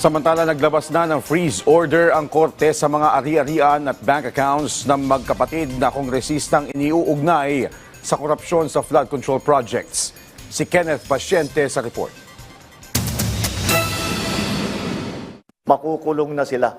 Samantala naglabas na ng freeze order ang korte sa mga ari-arian at bank accounts ng magkapatid na kongresistang iniuugnay sa korupsyon sa flood control projects. Si Kenneth Pasyente sa report. makukulong na sila.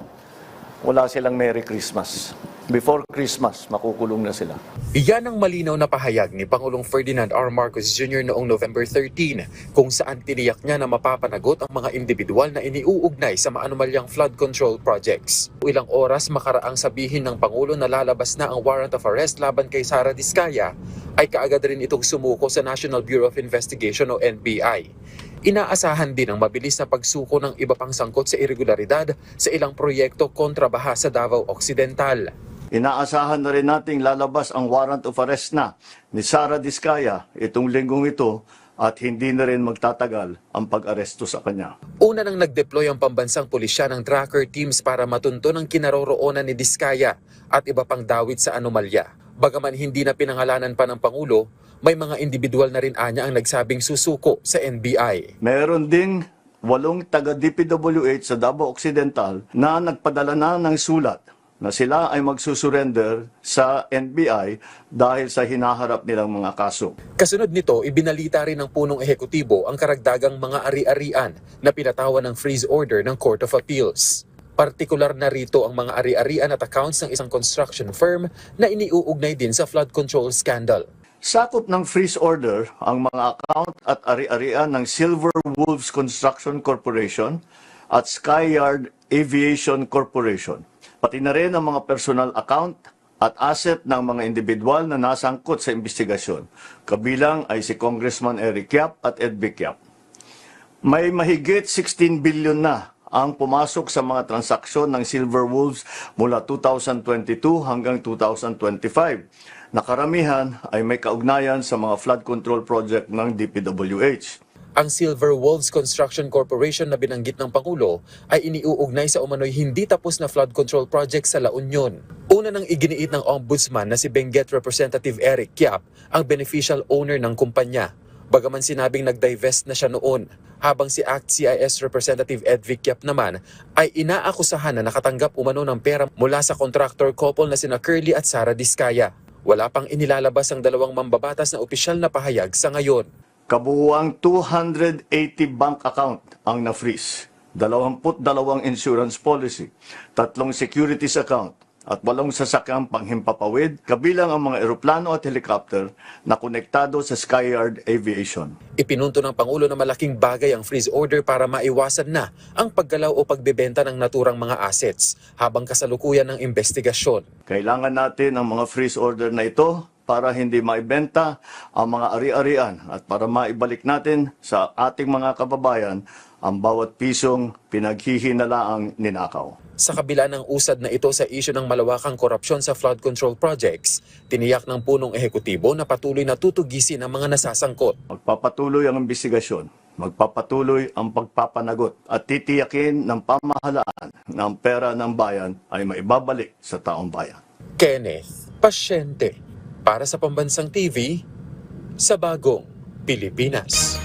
Wala silang Merry Christmas. Before Christmas, makukulong na sila. Iyan ang malinaw na pahayag ni Pangulong Ferdinand R. Marcos Jr. noong November 13 kung saan tiniyak niya na mapapanagot ang mga individual na iniuugnay sa maanumalyang flood control projects. Ilang oras makaraang sabihin ng Pangulo na lalabas na ang warrant of arrest laban kay Sara Diskaya ay kaagad rin itong sumuko sa National Bureau of Investigation o NBI. Inaasahan din ang mabilis na pagsuko ng iba pang sangkot sa irregularidad sa ilang proyekto kontra baha sa Davao Occidental. Inaasahan na rin nating lalabas ang warrant of arrest na ni Sara Diskaya itong linggong ito at hindi na rin magtatagal ang pag-aresto sa kanya. Una nang nag-deploy ang pambansang pulisya ng tracker teams para matunton ang kinaroroonan ni Diskaya at iba pang dawit sa anomalya. Bagaman hindi na pinangalanan pa ng Pangulo, may mga individual na rin anya ang nagsabing susuko sa NBI. Meron ding walong taga-DPWH sa Davao Occidental na nagpadala na ng sulat na sila ay magsusurrender sa NBI dahil sa hinaharap nilang mga kaso. Kasunod nito, ibinalita rin ng punong ehekutibo ang karagdagang mga ari-arian na pinatawan ng freeze order ng Court of Appeals. Partikular na rito ang mga ari-arian at accounts ng isang construction firm na iniuugnay din sa flood control scandal. Sakop ng freeze order ang mga account at ari-arian ng Silver Wolves Construction Corporation at Skyyard Aviation Corporation. Pati na rin ang mga personal account at asset ng mga individual na nasangkot sa investigasyon. Kabilang ay si Congressman Eric Yap at Ed Vic Yap. May mahigit 16 billion na ang pumasok sa mga transaksyon ng Silver Wolves mula 2022 hanggang 2025. Nakaramihan ay may kaugnayan sa mga flood control project ng DPWH. Ang Silver Wolves Construction Corporation na binanggit ng Pangulo ay iniuugnay sa umano'y hindi tapos na flood control project sa La Union. Una nang iginiit ng ombudsman na si Benguet Representative Eric Kiap ang beneficial owner ng kumpanya. Bagaman sinabing nag-divest na siya noon, habang si ACT CIS Representative Edvic Kiap naman ay inaakusahan na nakatanggap umano ng pera mula sa contractor couple na sina Curly at Sara Diskaya. Wala pang inilalabas ang dalawang mambabatas na opisyal na pahayag sa ngayon. Kabuuang 280 bank account ang na-freeze, 22 insurance policy, tatlong securities account, at walong sasakyang panghimpapawid, kabilang ang mga eroplano at helicopter na konektado sa Skyyard Aviation. Ipinunto ng Pangulo na malaking bagay ang freeze order para maiwasan na ang paggalaw o pagbebenta ng naturang mga assets habang kasalukuyan ng investigasyon. Kailangan natin ang mga freeze order na ito para hindi maibenta ang mga ari-arian at para maibalik natin sa ating mga kababayan ang bawat pisong pinaghihinalaang ninakaw. Sa kabila ng usad na ito sa isyu ng malawakang korupsyon sa flood control projects, tiniyak ng punong ehekutibo na patuloy na tutugisin ang mga nasasangkot. Magpapatuloy ang investigasyon, magpapatuloy ang pagpapanagot at titiyakin ng pamahalaan na ang pera ng bayan ay maibabalik sa taong bayan. Kenneth, pasyente. Para sa Pambansang TV, sa Bagong Pilipinas.